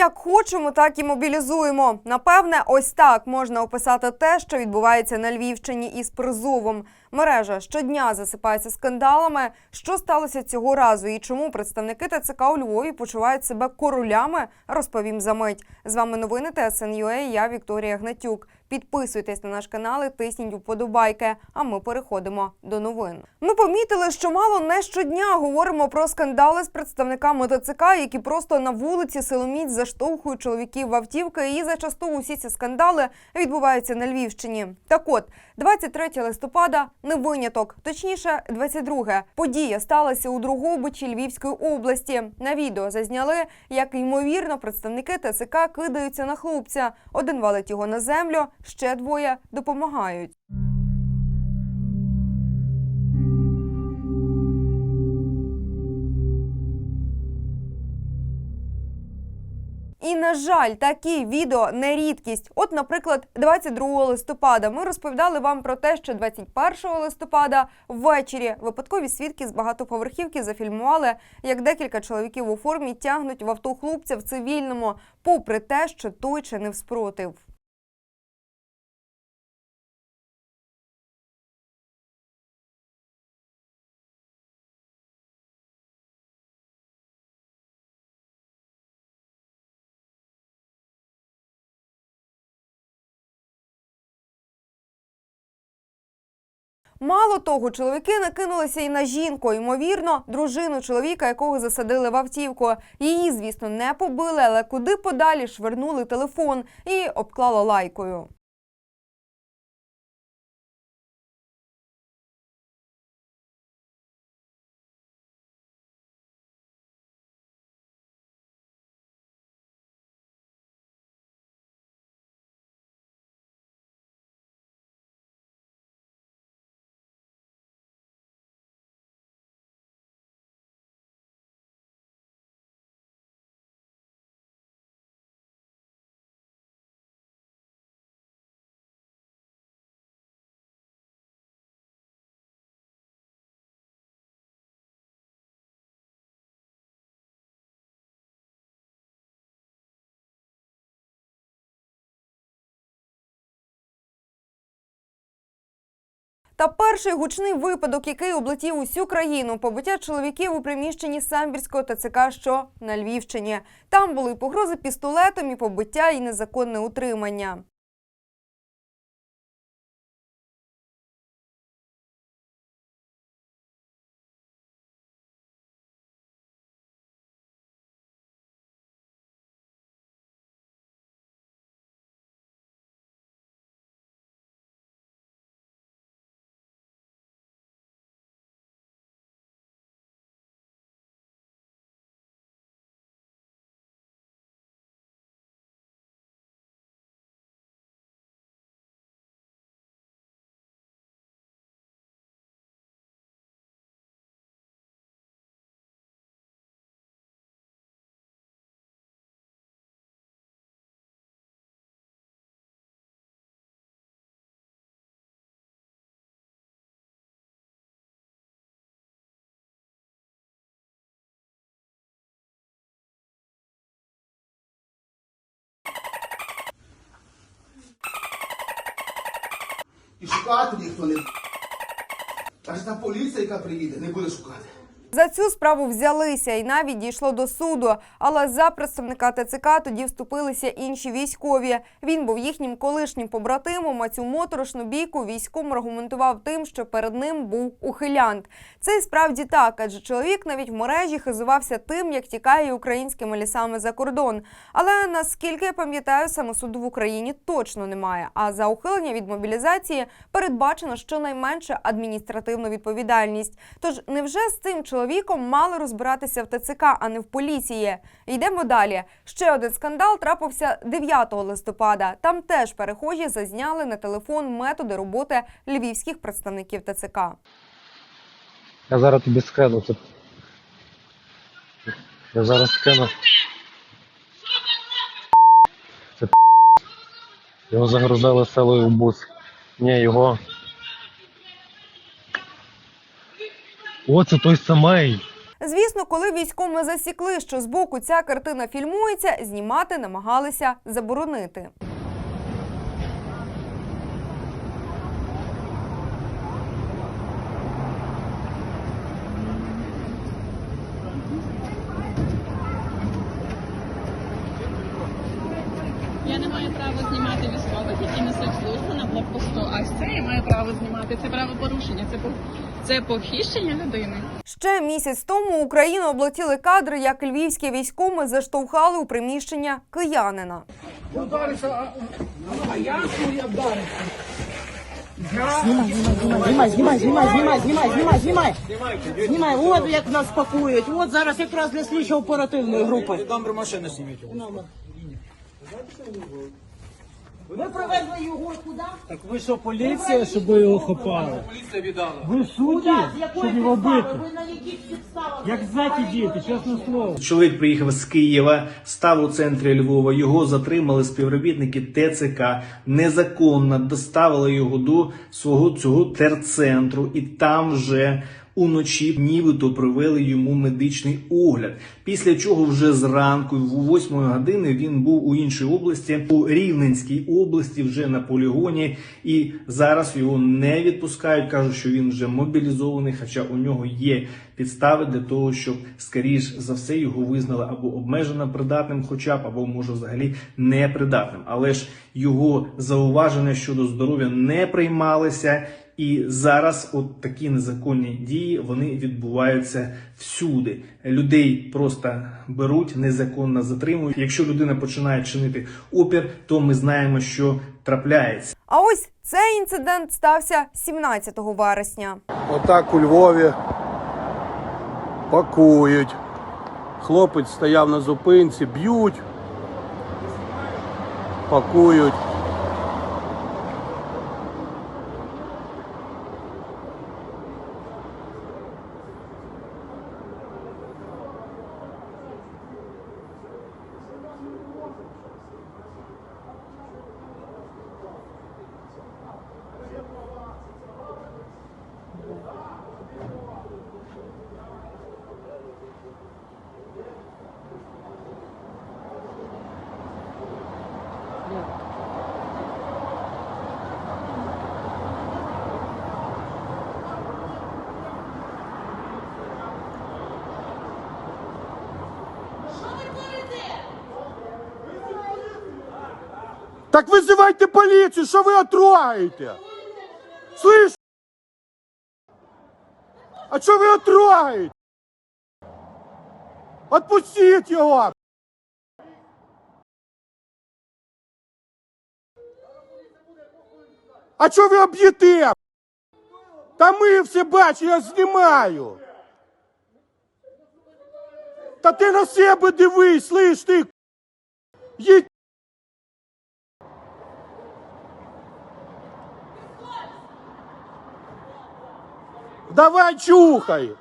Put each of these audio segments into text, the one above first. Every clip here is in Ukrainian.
Як хочемо, так і мобілізуємо. Напевне, ось так можна описати те, що відбувається на Львівщині із призовом. Мережа щодня засипається скандалами. Що сталося цього разу і чому представники ТЦК у Львові почувають себе королями, розповім за мить. З вами новини ТСНЮА, я Вікторія Гнатюк. Підписуйтесь на наш канал і тисніть вподобайки. А ми переходимо до новин. Ми помітили, що мало не щодня говоримо про скандали з представниками ТЦК, які просто на вулиці силоміць заштовхують чоловіків в автівки. І зачасту усі ці скандали відбуваються на Львівщині. Так от, 23 листопада не виняток, точніше, 22. Подія сталася у Другобичі Львівської області. На відео зазняли, як ймовірно представники ТЦК кидаються на хлопця. Один валить його на землю, ще двоє допомагають. І на жаль, такі відео не рідкість. От, наприклад, 22 листопада ми розповідали вам про те, що 21 листопада ввечері випадкові свідки з багатоповерхівки зафільмували, як декілька чоловіків у формі тягнуть в авто хлопця в цивільному, попри те, що той чинив спротив. Мало того, чоловіки накинулися і на жінку, ймовірно, дружину чоловіка, якого засадили в автівку. Її, звісно, не побили, але куди подалі швирнули телефон і обклали лайкою. Та перший гучний випадок, який облетів усю країну, побиття чоловіків у приміщенні самбірського ТЦК, що на Львівщині. Там були погрози пістолетом, і побиття, і незаконне утримання. І шукати ніхто не. Аж та поліція, яка приїде, не буде шукати. За цю справу взялися і навіть дійшло до суду. Але за представника ТЦК тоді вступилися інші військові. Він був їхнім колишнім побратимом. А цю моторошну бійку військом аргументував тим, що перед ним був ухилянт. Це і справді так, адже чоловік навіть в мережі хизувався тим, як тікає українськими лісами за кордон. Але наскільки я пам'ятаю, самосуду в Україні точно немає. А за ухилення від мобілізації передбачено щонайменше адміністративну відповідальність. Тож невже з цим чоловіком мали розбиратися в ТЦК, а не в поліції? Йдемо далі. Ще один скандал трапився 9 листопада. Там теж перехожі зазняли на телефон методи роботи львівських представників ТЦК. Я зараз тобі скину тут. Я зараз скину. Це. Його загрузили селою в бус. Ні, його. О, це той самий. Звісно, коли військові засікли, що збоку ця картина фільмується, знімати намагалися заборонити. Я не маю права знімати військових, які несуть службу на А це я право знімати. Це правопорушення, це по- це похищення людини. Ще місяць тому Україну облетіли кадри, як львівські військові заштовхали у приміщення киянина. Знімай, знімай, знімай, знімай, знімай, знімай, знімай. Знімай, от як нас пакують. От зараз якраз для слідчо оперативної групи. Номер машини зніміть. Ви привезли його куди? Так ви що, поліція, щоб ви його хопали? Поліція віддала. Ви судді, З якої щоб його підстави? бити? Ви на яких підставах? Як зеки діти, чесне слово. Чоловік приїхав з Києва, став у центрі Львова. Його затримали співробітники ТЦК, незаконно доставили його до свого цього терцентру, і там вже уночі нібито провели йому медичний огляд. Після чого вже зранку, в 8 години, він був у іншій області, у Рівненській області, вже на полігоні, і зараз його не відпускають. кажуть, що він вже мобілізований, хоча у нього є підстави для того, щоб скоріш за все його визнали або обмежено придатним, хоча б або може взагалі непридатним. Але ж його зауваження щодо здоров'я не приймалися. І зараз от такі незаконні дії вони відбуваються всюди. Людей просто беруть, незаконно затримують. Якщо людина починає чинити опір, то ми знаємо, що трапляється. А ось цей інцидент стався 17 вересня. Отак у Львові пакують. Хлопець стояв на зупинці, б'ють, пакують. Так визивайте поліцію, що ви отрогаєте? Слышь? А що ви отрогаєте? Отпустіть його! А що ви об'єте? Та ми все бачимо, я знімаю. Та ти на себе дивись, слиш ти. Їдь. Давай чухай.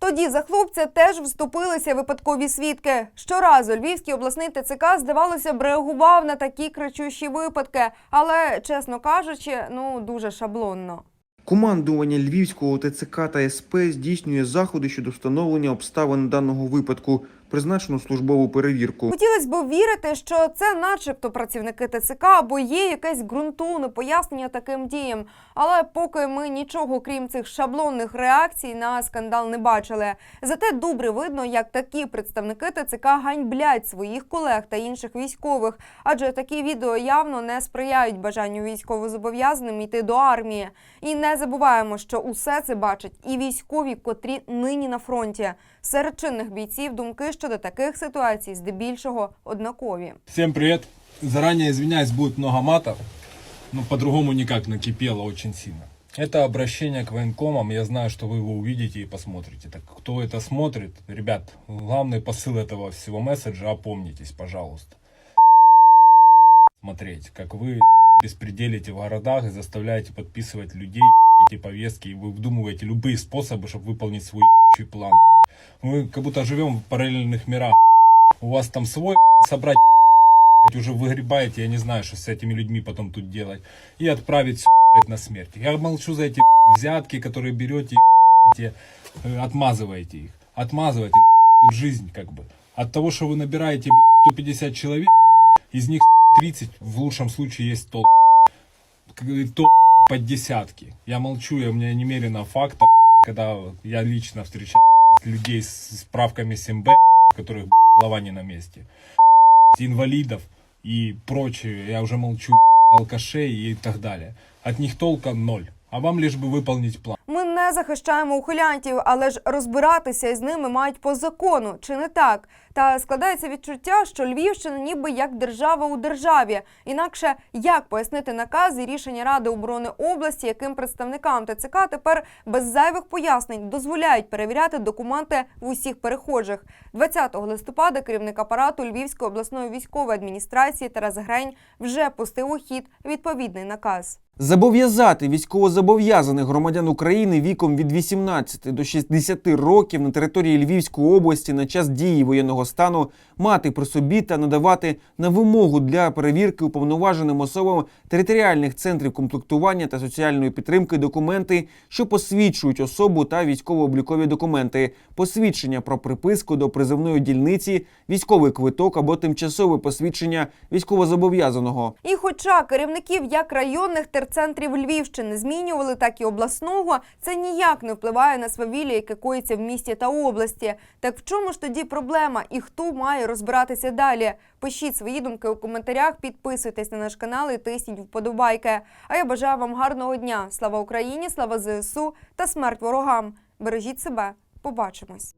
Тоді за хлопця теж вступилися випадкові свідки. Щоразу Львівський обласний ТЦК, здавалося б, реагував на такі кричущі випадки, але, чесно кажучи, ну дуже шаблонно. Командування Львівського ТЦК та СП здійснює заходи щодо встановлення обставин даного випадку, призначено службову перевірку. Хотілося б вірити, що це, начебто, працівники ТЦК або є якесь ґрунтовне пояснення таким діям. Але поки ми нічого крім цих шаблонних реакцій на скандал не бачили. Зате добре видно, як такі представники ТЦК ганьблять своїх колег та інших військових, адже такі відео явно не сприяють бажанню військовозобов'язаним йти до армії. І не забуваємо, що усе це бачать і військові, котрі нині на фронті. Серед чинних бійців думки щодо таких ситуацій здебільшого однакові. Всем привет. Заранее извиняюсь, будет много матов, но по-другому никак накипело очень сильно. Это обращение к военкомам, я знаю, что вы его увидите и посмотрите. Так кто это смотрит, ребят, главный посыл этого всего месседжа, опомнитесь, пожалуйста. Смотреть, как вы беспределите в городах и заставляете подписывать людей эти повестки, и вы вдумываете любые способы, чтобы выполнить свой план. Мы как будто живем в параллельных мирах. У вас там свой собрать уже выгребаете, я не знаю, что с этими людьми потом тут делать, и отправить на смерть. Я молчу за эти взятки, которые берете и э, отмазываете их. отмазывать тут жизнь как бы. От того, что вы набираете 150 человек, из них 30 в лучшем случае есть говорит, то под десятки. Я молчу, я, у меня немерено фактов, когда я лично встречал людей с справками СМБ, у которых голова не на месте, инвалидов и прочее, я уже молчу, алкашей и так далее. От них толка ноль. А вам лишь бы выполнить план. Ми не захищаємо ухилянтів, але ж розбиратися із ними мають по закону, чи не так? Та складається відчуття, що Львівщина ніби як держава у державі. Інакше як пояснити наказ і рішення Ради оборони області, яким представникам ТЦК тепер без зайвих пояснень дозволяють перевіряти документи в усіх перехожих. 20 листопада керівник апарату Львівської обласної військової адміністрації Тарас Грень вже пустив у хід відповідний наказ. Зобов'язати військовозобов'язаних громадян України віком від 18 до 60 років на території Львівської області на час дії воєнного стану мати при собі та надавати на вимогу для перевірки уповноваженим особам територіальних центрів комплектування та соціальної підтримки документи, що посвідчують особу та військово-облікові документи, посвідчення про приписку до призовної дільниці, військовий квиток або тимчасове посвідчення військовозобов'язаного. І хоча керівників як районних терцентрів Львівщини змінювали, так і обласного, це ніяк не впливає на свавілля, яке коїться в місті та області. Так в чому ж тоді проблема і хто має розбиратися далі? Пишіть свої думки у коментарях, підписуйтесь на наш канал і тисніть вподобайки. А я бажаю вам гарного дня. Слава Україні, слава ЗСУ та смерть ворогам. Бережіть себе. Побачимось.